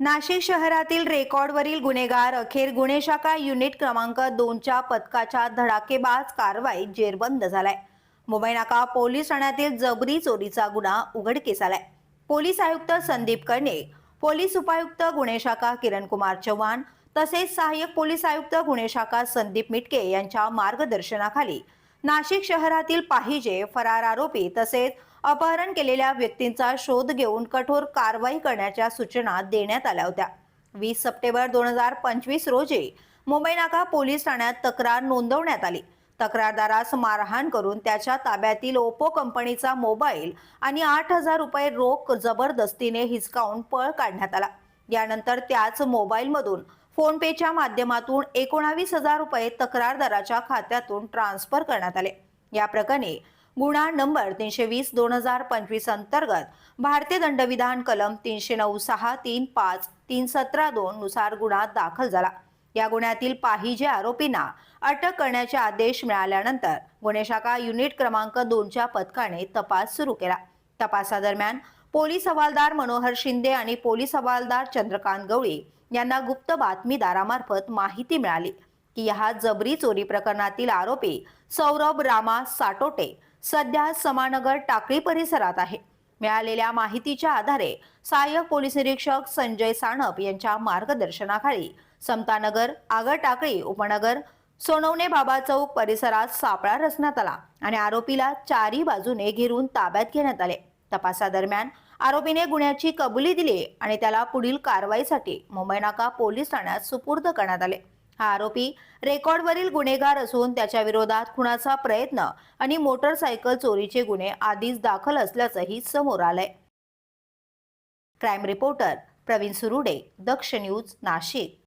नाशिक शहरातील रेकॉर्डवरील गुन्हेगार अखेर गुन्हे शाखा युनिट क्रमांक दोनच्या पथकाच्या धडाकेबाज कारवाईत जेरबंद झालाय. मुंबई नाका पोलीस ठाण्यातील जबरी चोरीचा गुन्हा उघडकीस आलाय पोलीस आयुक्त संदीप कर्णे पोलीस उपायुक्त गुन्हे शाखा किरण कुमार चव्हाण तसेच सहाय्यक पोलीस आयुक्त गुन्हे शाखा संदीप मिटके यांच्या मार्गदर्शनाखाली नाशिक शहरातील पाहिजे फरार आरोपी तसेच अपहरण केलेल्या व्यक्तींचा शोध घेऊन कठोर कारवाई करण्याच्या सूचना देण्यात आल्या होत्या. वीस सप्टेंबर दोन हजार पंचवीस रोजी मुंबई नाका पोलीस ठाण्यात तक्रार नोंदवण्यात आली. तक्रारदारास मारहाण करून त्याच्या ताब्यातील ओप्पो कंपनीचा मोबाईल आणि आठ हजार रुपये रोख जबरदस्तीने हिसकावून पळ काढण्यात आला. यानंतर त्याच मोबाईलमधून फोन पेच्या माध्यमातून एकोणावीस हजार रुपये तक्रारदाराच्या खात्यातून ट्रान्सफर करण्यात आले. या प्रकरणी गुन्हा नंबर तीनशे वीस दोन हजार पंचवीस अंतर्गत भारतीय दंडविधान कलम तीनशे नऊ सहा तीन पाच तीन सतरा दोन नुसार गुन्हा दाखल झाला. या गुन्ह्यातील पाहिजे आरोपींना अटक करण्याचे आदेश मिळाल्यानंतर गुन्हे शाखा युनिट क्रमांक दोनच्या पथकाने तपास सुरू केला. तपासादरम्यान पोलीस हवालदार मनोहर शिंदे आणि पोलीस हवालदार चंद्रकांत गवळी यांना गुप्त बातमीदारामार्फत माहिती मिळाली की ह्या जबरी चोरी प्रकरणातील आरोपी सौरभ रामा साटोटे सध्या समानगर टाकळी परिसरात आहे. मिळालेल्या माहितीच्या आधारे सहाय्यक पोलीस निरीक्षक संजय साणप यांच्या मार्गदर्शनाखाली समतानगर आगर टाकळी उपनगर सोनवणे बाबा चौक परिसरात सापळा रचण्यात आला आणि आरोपीला चारी बाजूने घेरून ताब्यात घेण्यात आले. तपासादरम्यान आरोपीने गुन्ह्याची कबुली दिली आणि त्याला पुढील कारवाईसाठी मुंबई नाका पोलीस ठाण्यात सुपूर्द करण्यात आले. हा आरोपी रेकॉर्डवरील गुन्हेगार असून त्याच्या विरोधात खुनाचा प्रयत्न आणि मोटरसायकल चोरीचे गुन्हे आधीच दाखल असल्याचंही समोर आलंय. Crime reporter Praveen Surude Daksh news Nashik.